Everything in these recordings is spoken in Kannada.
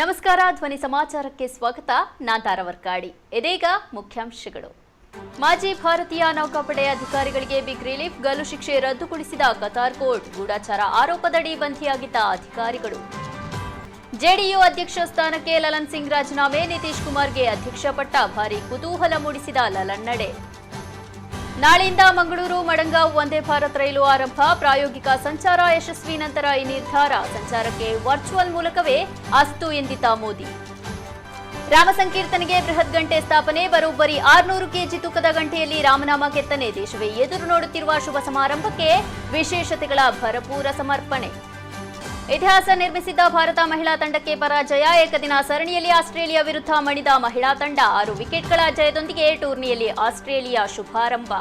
ನಮಸ್ಕಾರ, ಧ್ವನಿ ಸಮಾಚಾರಕ್ಕೆ ಸ್ವಾಗತ. ನಾನ್ ತಾರವರ್ಕಾಡಿ ಇದೀಗ ಮುಖ್ಯಾಂಶಗಳು. ಮಾಜಿ ಭಾರತೀಯ ನೌಕಾಪಡೆ ಅಧಿಕಾರಿಗಳಿಗೆ ಬಿಗ್ ರಿಲೀಫ್, ಗಲ್ಲು ಶಿಕ್ಷೆ ರದ್ದುಗೊಳಿಸಿದ ಕತಾರ್ ಕೋರ್ಟ್. ಗೂಢಾಚಾರ ಆರೋಪದಡಿ ಬಂಧಿಯಾಗಿದ್ದ ಅಧಿಕಾರಿಗಳು. ಜೆಡಿಯು ಅಧ್ಯಕ್ಷ ಸ್ಥಾನಕ್ಕೆ ಲಲನ್ ಸಿಂಗ್ ರಾಜೀನಾಮೆ. ನಿತೀಶ್ ಕುಮಾರ್ಗೆ ಅಧ್ಯಕ್ಷ ಪಟ್ಟ ಭಾರಿ ಕುತೂಹಲ ಮೂಡಿಸಿದ ಲಲನ್ ನಡೆ. ನಾಳೆಯಿಂದ ಮಂಗಳೂರು, ಮಡಂಗ, ವಂದೇ ಭಾರತ್ ರೈಲು ಆರಂಭ. ಪ್ರಾಯೋಗಿಕ ಸಂಚಾರ ಯಶಸ್ವಿ ನಂತರ ಈ ನಿರ್ಧಾರ. ಸಂಚಾರಕ್ಕೆ ವರ್ಚುವಲ್ ಮೂಲಕವೇ ಅಸ್ತು ಎಂದಿದ್ದ ಮೋದಿ. ರಾಮ ಸಂಕೀರ್ತನೆಗೆ ಬೃಹತ್ ಗಂಟೆ ಸ್ಥಾಪನೆ. ಬರೋಬ್ಬರಿ ಆರುನೂರು ಕೆಜಿ ತೂಕದ ಗಂಟೆಯಲ್ಲಿ ರಾಮನಾಮ ಕೆತ್ತನೆ. ದೇಶವೇ ಎದುರು ನೋಡುತ್ತಿರುವ ಶುಭ ಸಮಾರಂಭಕ್ಕೆ ವಿಶೇಷತೆಗಳ ಭರಪೂರ ಸಮರ್ಪಣೆ. ಇತಿಹಾಸ ನಿರ್ಮಿಸಿದ್ದ ಭಾರತ ಮಹಿಳಾ ತಂಡಕ್ಕೆ ಪರಾಜಯ. ಏಕದಿನ ಸರಣಿಯಲ್ಲಿ ಆಸ್ಟ್ರೇಲಿಯಾ ವಿರುದ್ಧ ಮಣಿದ ಮಹಿಳಾ ತಂಡ ಆರು ವಿಕೆಟ್ಗಳ ಜಯದೊಂದಿಗೆ ಟೂರ್ನಿಯಲ್ಲಿ ಆಸ್ಟ್ರೇಲಿಯಾ ಶುಭಾರಂಭ.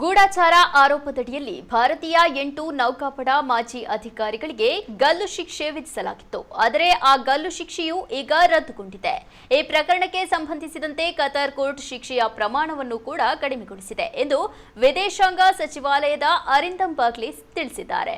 ಗೂಢಚಾರ ಆರೋಪದಡಿಯಲ್ಲಿ ಭಾರತೀಯ ಎಂಟು ನೌಕಾಪಡ ಮಾಜಿ ಅಧಿಕಾರಿಗಳಿಗೆ ಗಲ್ಲು ಶಿಕ್ಷೆ ವಿಧಿಸಲಾಗಿತ್ತು. ಆದರೆ ಆ ಗಲ್ಲು ಶಿಕ್ಷೆಯು ಈಗ ರದ್ದುಗೊಂಡಿದೆ. ಈ ಪ್ರಕರಣಕ್ಕೆ ಸಂಬಂಧಿಸಿದಂತೆ ಕತಾರ್ ಕೋರ್ಟ್ ಶಿಕ್ಷೆಯ ಪ್ರಮಾಣವನ್ನು ಕೂಡ ಕಡಿಮೆಗೊಳಿಸಿದೆ ಎಂದು ವಿದೇಶಾಂಗ ಸಚಿವಾಲಯದ ಅರಿಂದಂ ಬಾಗ್ಲಿಸ್ ತಿಳಿಸಿದ್ದಾರೆ.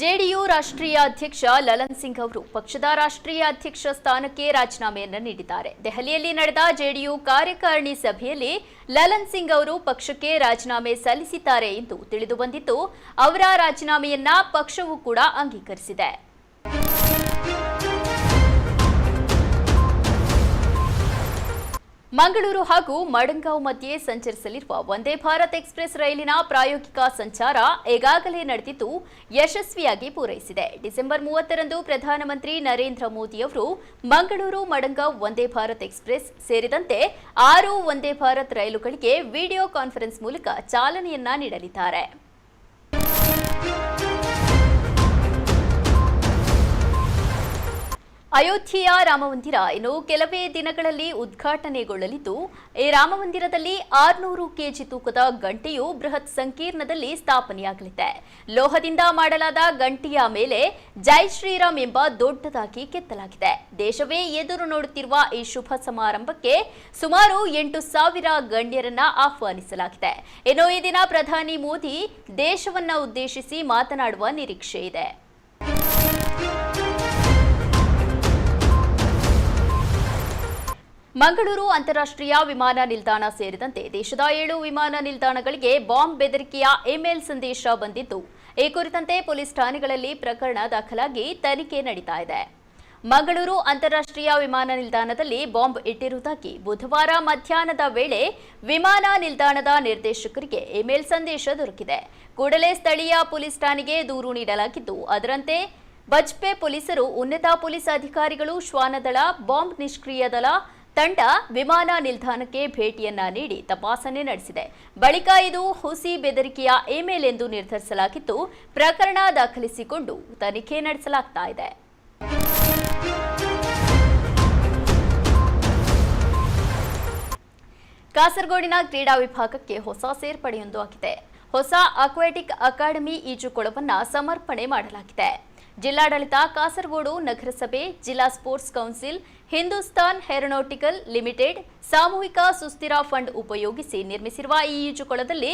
ಜೆಡಿಯು ರಾಷ್ಟ್ರೀಯ ಅಧ್ಯಕ್ಷ ಲಲನ್ ಸಿಂಗ್ ಅವರು ಪಕ್ಷದ ರಾಷ್ಟ್ರೀಯ ಅಧ್ಯಕ್ಷ ಸ್ಥಾನಕ್ಕೆ ರಾಜೀನಾಮೆಯನ್ನು ನೀಡಿದ್ದಾರೆ. ದೆಹಲಿಯಲ್ಲಿ ನಡೆದ ಜೆಡಿಯು ಕಾರ್ಯಕಾರಿಣಿ ಸಭೆಯಲ್ಲಿ ಲಲನ್ ಸಿಂಗ್ ಅವರು ಪಕ್ಷಕ್ಕೆ ರಾಜೀನಾಮೆ ಸಲ್ಲಿಸಿದ್ದಾರೆ ಎಂದು ತಿಳಿದುಬಂದಿದ್ದು ಅವರ ರಾಜೀನಾಮೆಯನ್ನ ಪಕ್ಷವು ಕೂಡ ಅಂಗೀಕರಿಸಿದೆ. ಮಂಗಳೂರು ಹಾಗೂ ಮಡಂಗಾವ್ ಮಧ್ಯೆ ಸಂಚರಿಸಲಿರುವ ವಂದೇ ಭಾರತ್ ಎಕ್ಸ್ಪ್ರೆಸ್ ರೈಲಿನ ಪ್ರಾಯೋಗಿಕ ಸಂಚಾರ ಈಗಾಗಲೇ ನಡೆದಿದ್ದು ಯಶಸ್ವಿಯಾಗಿ ಪೂರೈಸಿದೆ. ಡಿಸೆಂಬರ್ ಮೂವತ್ತರಂದು ಪ್ರಧಾನಮಂತ್ರಿ ನರೇಂದ್ರ ಮೋದಿ ಅವರು ಮಂಗಳೂರು, ಮಡಂಗಾವ್ ವಂದೇ ಭಾರತ್ ಎಕ್ಸ್ಪ್ರೆಸ್ ಸೇರಿದಂತೆ ಆರು ವಂದೇ ಭಾರತ್ ರೈಲುಗಳಿಗೆ ವಿಡಿಯೋ ಕಾನ್ಫರೆನ್ಸ್ ಮೂಲಕ ಚಾಲನೆಯನ್ನ ನೀಡಲಿದ್ದಾರೆ. ಅಯೋಧ್ಯೆಯ ರಾಮಮಂದಿರ ಇನ್ನು ಕೆಲವೇ ದಿನಗಳಲ್ಲಿ ಉದ್ಘಾಟನೆಗೊಳ್ಳಲಿದ್ದು, ಈ ರಾಮಮಂದಿರದಲ್ಲಿ ಆರುನೂರು ಕೆಜಿ ತೂಕದ ಗಂಟೆಯು ಬೃಹತ್ ಸಂಕೀರ್ಣದಲ್ಲಿ ಸ್ಥಾಪನೆಯಾಗಲಿದೆ. ಲೋಹದಿಂದ ಮಾಡಲಾದ ಗಂಟೆಯ ಮೇಲೆ ಜೈ ಶ್ರೀರಾಮ್ ಎಂಬ ದೊಡ್ಡದಾಗಿ ಕೆತ್ತಲಾಗಿದೆ. ದೇಶವೇ ಎದುರು ನೋಡುತ್ತಿರುವ ಈ ಶುಭ ಸಮಾರಂಭಕ್ಕೆ ಸುಮಾರು ಎಂಟು ಸಾವಿರ ಗಣ್ಯರನ್ನ ಆಹ್ವಾನಿಸಲಾಗಿದೆ. ಇನ್ನು ಈ ದಿನ ಪ್ರಧಾನಿ ಮೋದಿ ದೇಶವನ್ನ ಉದ್ದೇಶಿಸಿ ಮಾತನಾಡುವ ನಿರೀಕ್ಷೆ ಇದೆ ಮಂಗಳೂರು ಅಂತಾರಾಷ್ಟ್ರೀಯ ವಿಮಾನ ನಿಲ್ದಾಣ ಸೇರಿದಂತೆ ದೇಶದ ಏಳು ವಿಮಾನ ನಿಲ್ದಾಣಗಳಿಗೆ ಬಾಂಬ್ ಬೆದರಿಕೆಯ ಇಮೇಲ್ ಸಂದೇಶ ಬಂದಿದ್ದು, ಈ ಕುರಿತಂತೆ ಪೊಲೀಸ್ ಠಾಣೆಗಳಲ್ಲಿ ಪ್ರಕರಣ ದಾಖಲಾಗಿ ತನಿಖೆ ನಡೀತಾ ಇದೆ. ಮಂಗಳೂರು ಅಂತಾರಾಷ್ಟ್ರೀಯ ವಿಮಾನ ನಿಲ್ದಾಣದಲ್ಲಿ ಬಾಂಬ್ ಇಟ್ಟಿರುವುದಾಗಿ ಬುಧವಾರ ಮಧ್ಯಾಹ್ನದ ವೇಳೆ ವಿಮಾನ ನಿಲ್ದಾಣದ ನಿರ್ದೇಶಕರಿಗೆ ಇಮೇಲ್ ಸಂದೇಶ ದೊರಕಿದೆ. ಕೂಡಲೇ ಸ್ಥಳೀಯ ಪೊಲೀಸ್ ಠಾಣೆಗೆ ದೂರು ನೀಡಲಾಗಿದ್ದು, ಅದರಂತೆ ಬಜ್ಪೆ ಪೊಲೀಸರು ಉನ್ನತ ಪೊಲೀಸ್ ಅಧಿಕಾರಿಗಳು ಶ್ವಾನದಳ, ಬಾಂಬ್ ನಿಷ್ಕ್ರಿಯ ದಳ ತಂಡ ವಿಮಾನ ನಿಲ್ದಾಣಕ್ಕೆ ಭೇಟಿಯನ್ನ ನೀಡಿ ತಪಾಸಣೆ ನಡೆಸಿದೆ. ಬಳಿಕ ಇದು ಹುಸಿ ಬೆದರಿಕೆಯ ಇಮೇಲ್ ಎಂದು ನಿರ್ಧರಿಸಲಾಗಿದ್ದು ಪ್ರಕರಣ ದಾಖಲಿಸಿಕೊಂಡು ತನಿಖೆ ನಡೆಸಲಾಗ್ತಾ ಇದೆ. ಕಾಸರಗೋಡಿನ ಕ್ರೀಡಾ ವಿಭಾಗಕ್ಕೆ ಹೊಸ ಸೇರ್ಪಡೆಯೊಂದು ಆಗಿದೆ. ಹೊಸ ಅಕ್ವಾಟಿಕ್ ಅಕಾಡೆಮಿ ಈಜುಕೊಳವನ್ನ ಸಮರ್ಪಣೆ ಮಾಡಲಾಗಿದೆ. ಜಿಲ್ಲಾಡಳಿತ ಕಾಸರಗೋಡು ನಗರಸಭೆ ಜಿಲ್ಲಾ sports council Hindustan aeronautical limited ಸಾಮೂಹಿಕ ಸುಸ್ಥಿರ ಫಂಡ್ ಉಪಯೋಗಿಸಿ ನಿರ್ಮಿಸಿರುವ ಈ ಈಜುಕೊಳದಲ್ಲಿ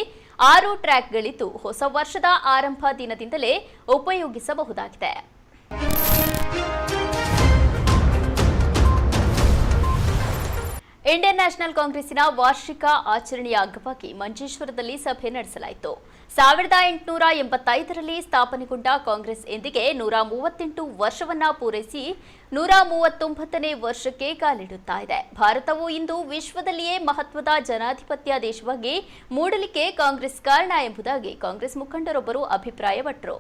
ಆರು ಟ್ರ್ಯಾಕ್ಗಳಿದ್ದು ಹೊಸ ವರ್ಷದ ಆರಂಭ ದಿನದಿಂದಲೇ ಉಪಯೋಗಿಸಬಹುದಾಗಿದೆ. ಇಂಡಿಯನ್ ನ್ಯಾಷನಲ್ ಕಾಂಗ್ರೆಸ್ಸಿನ ವಾರ್ಷಿಕ ಆಚರಣೆಯ ಅಂಗವಾಗಿ ಮಂಜೇಶ್ವರದಲ್ಲಿ ಸಭೆ ನಡೆಸಲಾಯಿತು. ಸಾವಿರದ ಎಂಟುನೂರ ಎಂಬತ್ತೈದರಲ್ಲಿ ಸ್ಥಾಪನೆಗೊಂಡ ಕಾಂಗ್ರೆಸ್ ಎಂದಿಗೆ ನೂರ ಮೂವತ್ತೆಂಟು ವರ್ಷವನ್ನ ಪೂರೈಸಿ ನೂರ ಮೂವತ್ತೊಂಬತ್ತನೇ ವರ್ಷಕ್ಕೆ ಕಾಲಿಡುತ್ತಾ ಇದೆ. ಭಾರತವು ಇಂದು ವಿಶ್ವದಲ್ಲಿಯೇ ಮಹತ್ವದ ಜನಾಧಿಪತ್ಯ ದೇಶವಾಗಿ ಮೂಡಲಿಕ್ಕೆ ಕಾಂಗ್ರೆಸ್ ಕಾರಣ ಎಂಬುದಾಗಿ ಕಾಂಗ್ರೆಸ್ ಮುಖಂಡರೊಬ್ಬರು ಅಭಿಪ್ರಾಯಪಟ್ಟರು.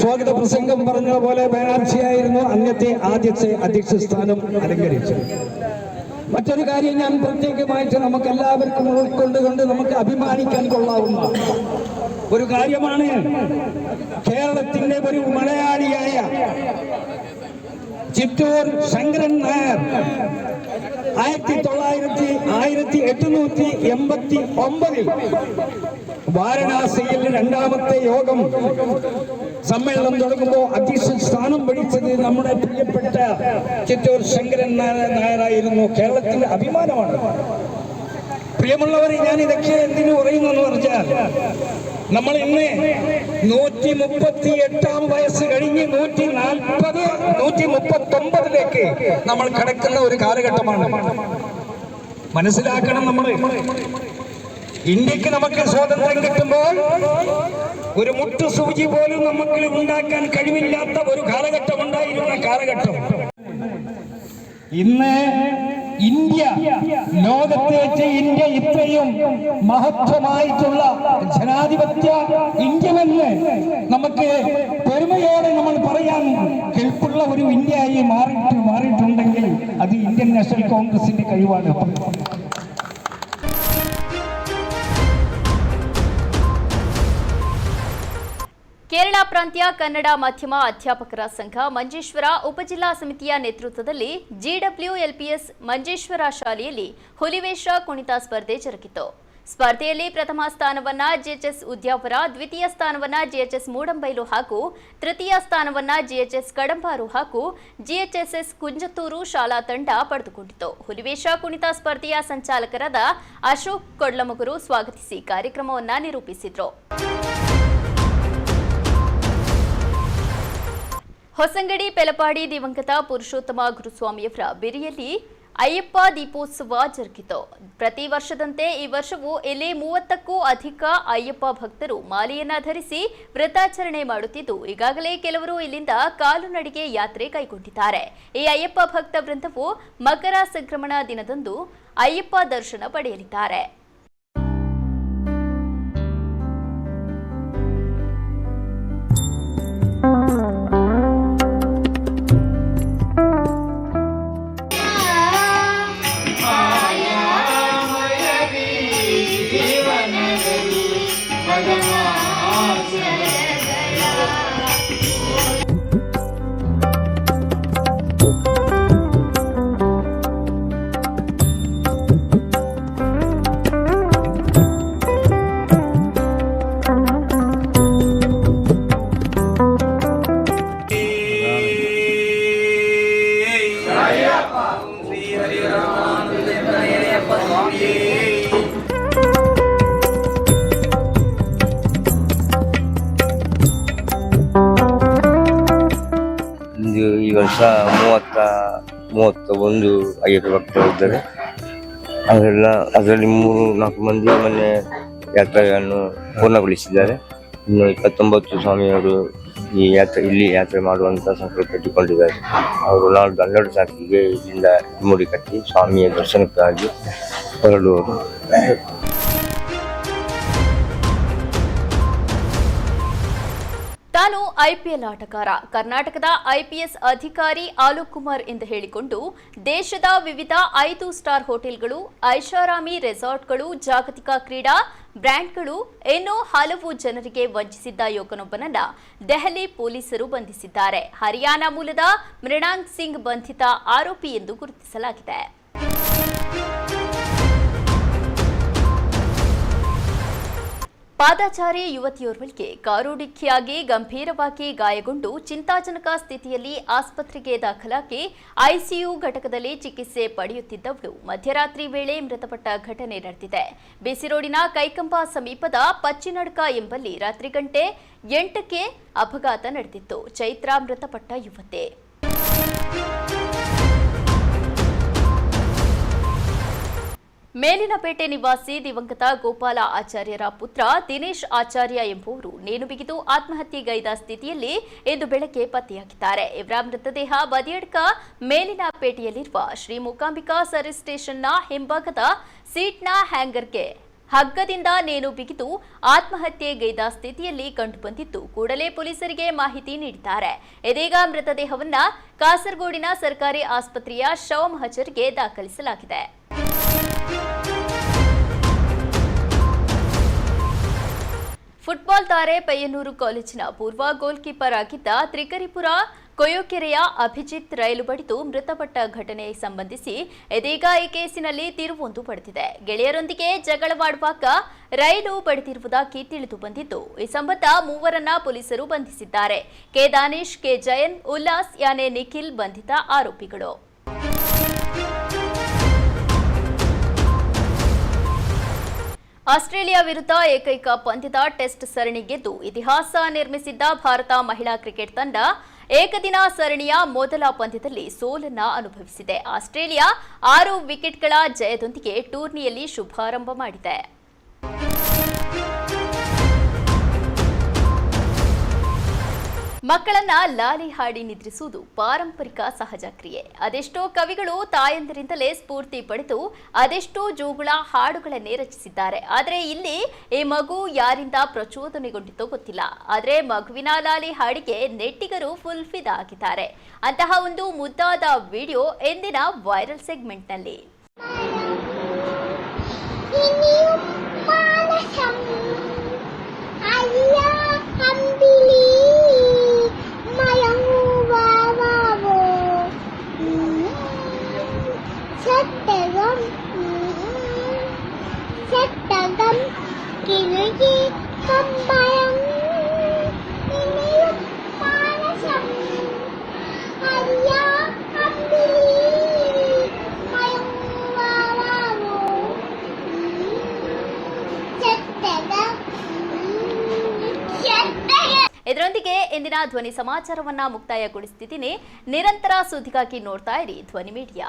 സ്വാഗത പ്രസംഗം പറഞ്ഞ പോലെ ബാനർജിയായിരുന്നു അന്നത്തെ ആദ്യത്തെ അധ്യക്ഷ സ്ഥാനം അലങ്കരിച്ചത് മറ്റൊരു കാര്യം ഞാൻ പ്രത്യേകമായിട്ട് നമുക്ക് എല്ലാവർക്കും ഉൾക്കൊണ്ടുകൊണ്ട് നമുക്ക് അഭിമാനിക്കാൻ കൊള്ളാവുന്ന ഒരു കാര്യമാണ് കേരളത്തിന്റെ ഒരു മലയാളിയായ ചിറ്റൂർ ശങ്കരൻ നായർ. ആയിരത്തി തൊള്ളായിരത്തി ആയിരത്തി എട്ടുനൂറ്റി എൺപത്തി ഒമ്പതിൽ വാരണാസിയിൽ രണ്ടാമത്തെ യോഗം സമ്മേളനം തുടങ്ങുമ്പോൾ അധ്യക്ഷ സ്ഥാനം പിടിച്ചത് നമ്മുടെ പ്രിയപ്പെട്ട ചിറ്റൂർ ശങ്കരൻ നായ- നായരായിരുന്നു. കേരളത്തിന്റെ അഭിമാനമാണ്. പ്രിയമുള്ളവരെ ഞാൻ ഇതൊക്കെ എന്തിനു പറയുന്നു എന്ന് പറഞ്ഞാൽ നമ്മൾ ഇന്ന് നൂറ്റി മുപ്പത്തി എട്ടാം വയസ്സ് കഴിഞ്ഞ് നൂറ്റി നാൽപ്പത് നൂറ്റി മുപ്പത്തി ഒമ്പതിലേക്ക് നമ്മൾ കിടക്കുന്ന ഒരു കാലഘട്ടമാണ്. മനസ്സിലാക്കണം നമ്മൾ ഇന്ത്യയ്ക്ക് നമുക്ക് സ്വാതന്ത്ര്യം കിട്ടുമ്പോൾ ഒരു മുട്ടു സൂചി പോലും നമുക്ക് ഉണ്ടാക്കാൻ കഴിവില്ലാത്ത ഒരു കാലഘട്ടം ഉണ്ടായിരുന്ന കാലഘട്ടം. ഇന്ന് ഇന്ത്യ ലോകത്തെ ഇന്ത്യ ഇത്രയും മഹത്വമായിട്ടുള്ള ജനാധിപത്യ ഇന്ത്യമെന്ന് നമുക്ക് പെരുമയോടെ നമ്മൾ പറയാൻ കെൽപ്പുള്ള ഒരു ഇന്ത്യയായി മാറിയിട്ട് മാറിയിട്ടുണ്ടെങ്കിൽ അത് ഇന്ത്യൻ നാഷണൽ കോൺഗ്രസിന്റെ കഴിവാണ്. ಕೇರಳ ಪ್ರಾಂತ್ಯ ಕನ್ನಡ ಮಾಧ್ಯಮ ಅಧ್ಯಾಪಕರ ಸಂಘ ಮಂಜೇಶ್ವರ ಉಪಜಿಲ್ಲಾ ಸಮಿತಿಯ ನೇತೃತ್ವದಲ್ಲಿ ಜಿಡಬ್ಲ್ಯೂಎಲ್ಪಿಎಸ್ ಮಂಜೇಶ್ವರ ಶಾಲೆಯಲ್ಲಿ ಹುಲಿವೇಶ ಕುಣಿತ ಸ್ಪರ್ಧೆ ಜರುಗಿತು. ಸ್ಪರ್ಧೆಯಲ್ಲಿ ಪ್ರಥಮ ಸ್ಥಾನವನ್ನ ಜಿಎಚ್ಎಸ್ ಉದ್ಯಾವರ ದ್ವಿತೀಯ ಸ್ಥಾನವನ್ನ ಜಿಎಚ್ಎಸ್ ಮೂಡಂಬೈಲು ಹಾಗೂ ತೃತೀಯ ಸ್ಥಾನವನ್ನ ಜಿಎಚ್ಎಸ್ ಕಡಂಬಾರು ಹಾಗೂ ಜಿಎಚ್ಎಸ್ಎಸ್ ಕುಂಜತ್ತೂರು ಶಾಲಾ ತಂಡ ಪಡೆದುಕೊಂಡಿತು. ಹುಲಿವೇಶ ಕುಣಿತ ಸ್ಪರ್ಧೆಯ ಸಂಚಾಲಕರಾದ ಅಶೋಕ್ ಕೊಡ್ಲಮಗುರು ಸ್ವಾಗತಿಸಿ ಕಾರ್ಯಕ್ರಮವನ್ನ ನಿರೂಪಿಸಿದ್ರು. ಹೊಸಂಗಡಿ ಪೆಲಪಾಡಿ ದಿವಂಗತ ಪುರುಷೋತ್ತಮ ಗುರುಸ್ವಾಮಿಯವರ ಬಿರಿಯಲ್ಲಿ ಅಯ್ಯಪ್ಪ ದೀಪೋತ್ಸವ ಜರುಗಿತು. ಪ್ರತಿ ವರ್ಷದಂತೆ ಈ ವರ್ಷವೂ ಇಲ್ಲಿ ಮೂವತ್ತಕ್ಕೂ ಅಧಿಕ ಅಯ್ಯಪ್ಪ ಭಕ್ತರು ಮಾಲೆಯನ್ನ ಧರಿಸಿ ವ್ರತಾಚರಣೆ ಮಾಡುತ್ತಿದ್ದು, ಈಗಾಗಲೇ ಕೆಲವರು ಇಲ್ಲಿಂದ ಕಾಲುನಡಿಗೆ ಯಾತ್ರೆ ಕೈಗೊಂಡಿದ್ದಾರೆ. ಈ ಅಯ್ಯಪ್ಪ ಭಕ್ತ ವೃಂದವು ಮಕರ ಸಂಕ್ರಮಣ ದಿನದಂದು ಅಯ್ಯಪ್ಪ ದರ್ಶನ ಪಡೆಯಲಿದ್ದಾರೆ. ಇಂದು ಸಹ ಮೂವತ್ತ ಮೂವತ್ತ ಒಂದು ಐವತ್ತು ಭಕ್ತರು ಇದ್ದಾರೆ. ಅದೆಲ್ಲ, ಅದರಲ್ಲಿ ಮೂರು, ನಾಲ್ಕು ಮಂದಿ ಮೊನ್ನೆ ಯಾತ್ರೆಯನ್ನು ಪೂರ್ಣಗೊಳಿಸಿದ್ದಾರೆ. ಇನ್ನು ಇಪ್ಪತ್ತೊಂಬತ್ತು ಸ್ವಾಮಿಯವರು ಈ ಯಾತ್ರೆ, ಇಲ್ಲಿ ಯಾತ್ರೆ ಮಾಡುವಂಥ ಸಂಕಲ್ಪ ಇಟ್ಟುಕೊಂಡಿದ್ದಾರೆ. ಅವರು ನಾಲ್ಕು ಹನ್ನೆರಡು ಸಾಕಿಗೆ ಇಲ್ಲಿಂದ ಮುಡಿ ಕಟ್ಟಿ ಸ್ವಾಮಿಯ ದರ್ಶನಕ್ಕಾಗಿ ಹೊರಡುವರು. ಐಪಿಎಲ್ ಆಟಗಾರ. ಕರ್ನಾಟಕದ ಐಪಿಎಸ್ ಅಧಿಕಾರಿ ಆಲೋಕ್ ಕುಮಾರ್ ಎಂದು ಹೇಳಿಕೊಂಡು, ದೇಶದ ವಿವಿಧ ಐದು ಸ್ಟಾರ್ ಹೋಟೆಲ್ಗಳು, ಐಷಾರಾಮಿ ರೆಸಾರ್ಟ್ಗಳು, ಜಾಗತಿಕ ಕ್ರೀಡಾ ಬ್ರ್ಯಾಂಡ್ಗಳು ಇನ್ನೂ ಹಲವು ಜನರಿಗೆ ವಂಚಿಸಿದ್ದ ಯುವಕನೊಬ್ಬನನ್ನ ದೆಹಲಿ ಪೊಲೀಸರು ಬಂಧಿಸಿದ್ದಾರೆ. ಹರಿಯಾಣ ಮೂಲದ ಮೃಣಾಂಕ್ ಸಿಂಗ್ ಬಂಧಿತ ಆರೋಪಿ ಎಂದು ಗುರುತಿಸಲಾಗಿದೆ. ಪಾದಚಾರಿ ಯುವತಿಯೋರ್ವಳಿಗೆ ಕಾರು ಡಿಕ್ಕಿಯಾಗಿ ಗಂಭೀರವಾಗಿ ಗಾಯಗೊಂಡು ಚಿಂತಾಜನಕ ಸ್ಥಿತಿಯಲ್ಲಿ ಆಸ್ಪತ್ರೆಗೆ ದಾಖಲಾಗಿ ಐಸಿಯು ಘಟಕದಲ್ಲಿ ಚಿಕಿತ್ಸೆ ಪಡೆಯುತ್ತಿದ್ದವಳು. ಮಧ್ಯರಾತ್ರಿ ವೇಳೆ ಮೃತಪಟ್ಟ ಘಟನೆ ನಡೆದಿದೆ. ಬಿಸಿರೋಡಿನ ಕೈಕಂಬ ಸಮೀಪದ ಪಚ್ಚಿನಡ್ಕ ಎಂಬಲ್ಲಿ ರಾತ್ರಿ ಗಂಟೆ ಎಂಟಕ್ಕೆ ಅಪಘಾತ ನಡೆದಿತ್ತು. ಚೈತ್ರ ಮೃತಪಟ್ಟ ಯುವತೆ. ಮೇಲಿನಪೇಟೆ ನಿವಾಸಿ ದಿವಂಗತ ಗೋಪಾಲ ಆಚಾರ್ಯರ ಪುತ್ರ ದಿನೇಶ್ ಆಚಾರ್ಯ ಎಂಬುವರು ನೇಣು ಬಿಗಿದು ಆತ್ಮಹತ್ಯೆಗೈದ ಸ್ಥಿತಿಯಲ್ಲಿ ಇಂದು ಬೆಳಗ್ಗೆ ಪತ್ತೆಯಾಗಿದ್ದಾರೆ. ಇವರ ಮೃತದೇಹ ಬದಿಯಡ್ಕ ಮೇಲಿನಪೇಟೆಯಲ್ಲಿರುವ ಶ್ರೀ ಮೂಕಾಂಬಿಕಾ ಸರ್ವಿಸ್ ಸ್ಟೇಷನ್ನ ಹಿಂಭಾಗದ ಸೀಟ್ನ ಹ್ಯಾಂಗರ್ಗೆ ಹಗ್ಗದಿಂದ ನೇಣು ಬಿಗಿದು ಆತ್ಮಹತ್ಯೆಗೈದ ಸ್ಥಿತಿಯಲ್ಲಿ ಕಂಡುಬಂದಿದ್ದು ಕೂಡಲೇ ಪೊಲೀಸರಿಗೆ ಮಾಹಿತಿ ನೀಡಿದ್ದಾರೆ. ಇದೀಗ ಮೃತದೇಹವನ್ನು ಕಾಸರಗೋಡಿನ ಸರ್ಕಾರಿ ಆಸ್ಪತ್ರೆಯ ಶವ ಮಹಜರ್ಗೆ ದಾಖಲಿಸಲಾಗಿದೆ. ಫುಟ್ಬಾಲ್ ತಾರೆ ಪಯ್ಯನೂರು ಕಾಲೇಜಿನ ಪೂರ್ವ ಗೋಲ್ ಕೀಪರ್ ಆಗಿದ್ದ ತ್ರಿಕರಿಪುರ ಕೊಯೋಕೆರೆಯ ಅಭಿಜಿತ್ ರೈಲು ಬಡಿದು ಮೃತಪಟ್ಟ ಘಟನೆ ಸಂಬಂಧಿಸಿ ಇದೀಗ ಈ ಕೇಸಿನಲ್ಲಿ ತಿರುವೊಂದು ಪಡೆದಿದೆ. ಗೆಳೆಯರೊಂದಿಗೆ ಜಗಳವಾಡುವಾಗ ರೈಲು ಬಡಿದಿರುವುದಾಗಿ ತಿಳಿದು ಬಂದಿದ್ದು, ಈ ಸಂಬಂಧ ಮೂವರನ್ನ ಪೊಲೀಸರು ಬಂಧಿಸಿದ್ದಾರೆ. ಕೆ. ದಾನಿಶ್, ಕೆ. ಜಯನ್ ಉಲ್ಲಾಸ್, ಯಾನೆ ನಿಖಿಲ್ ಬಂಧಿತ ಆರೋಪಿಗಳು. ಆಸ್ಟ್ರೇಲಿಯಾ ವಿರುದ್ಧ ಏಕೈಕ ಪಂದ್ಯದ ಟೆಸ್ಟ್ ಸರಣಿ ಗೆದ್ದು ಇತಿಹಾಸ ನಿರ್ಮಿಸಿದ್ದ ಭಾರತ ಮಹಿಳಾ ಕ್ರಿಕೆಟ್ ತಂಡ ಏಕದಿನ ಸರಣಿಯ ಮೊದಲ ಪಂದ್ಯದಲ್ಲಿ ಸೋಲನ್ನ ಅನುಭವಿಸಿದೆ. ಆಸ್ಟ್ರೇಲಿಯಾ ಆರು ವಿಕೆಟ್ಗಳ ಜಯದೊಂದಿಗೆ ಟೂರ್ನಿಯಲ್ಲಿ ಶುಭಾರಂಭ ಮಾಡಿದೆ. ಮಕ್ಕಳನ್ನ ಲಾಲಿ ಹಾಡಿ ನಿದ್ರಿಸುವುದು ಪಾರಂಪರಿಕ ಸಹಜ ಕ್ರಿಯೆ. ಅದೆಷ್ಟೋ ಕವಿಗಳು ತಾಯಂದಿರಿಂದಲೇ ಸ್ಫೂರ್ತಿ ಪಡೆದು ಅದೆಷ್ಟೋ ಜೋಗುಳ ಹಾಡುಗಳನ್ನೇ ರಚಿಸಿದ್ದಾರೆ. ಆದರೆ ಇಲ್ಲಿ ಈ ಮಗು ಯಾರಿಂದ ಪ್ರಚೋದನೆಗೊಂಡಿತೋ ಗೊತ್ತಿಲ್ಲ. ಆದರೆ ಮಗುವಿನ ಲಾಲಿ ಹಾಡಿಗೆ ನೆಟ್ಟಿಗರು ಫುಲ್ ಫಿದಾ ಆಗಿದ್ದಾರೆ. ಅಂತಹ ಒಂದು ಮುದ್ದಾದ ವಿಡಿಯೋ ಎಂದಿನ ವೈರಲ್ ಸೆಗ್ಮೆಂಟ್ನಲ್ಲಿ. ಇದರೊಂದಿಗೆ ಇಂದಿನ ಧ್ವನಿ ಸಮಾಚಾರವನ್ನ ಮುಕ್ತಾಯಗೊಳಿಸ್ತಿದ್ದೀನಿ ನಿರಂತರ ಸುದ್ದಿಗಾಗಿ ನೋಡ್ತಾ ಇರಿ ಧ್ವನಿ ಮೀಡಿಯಾ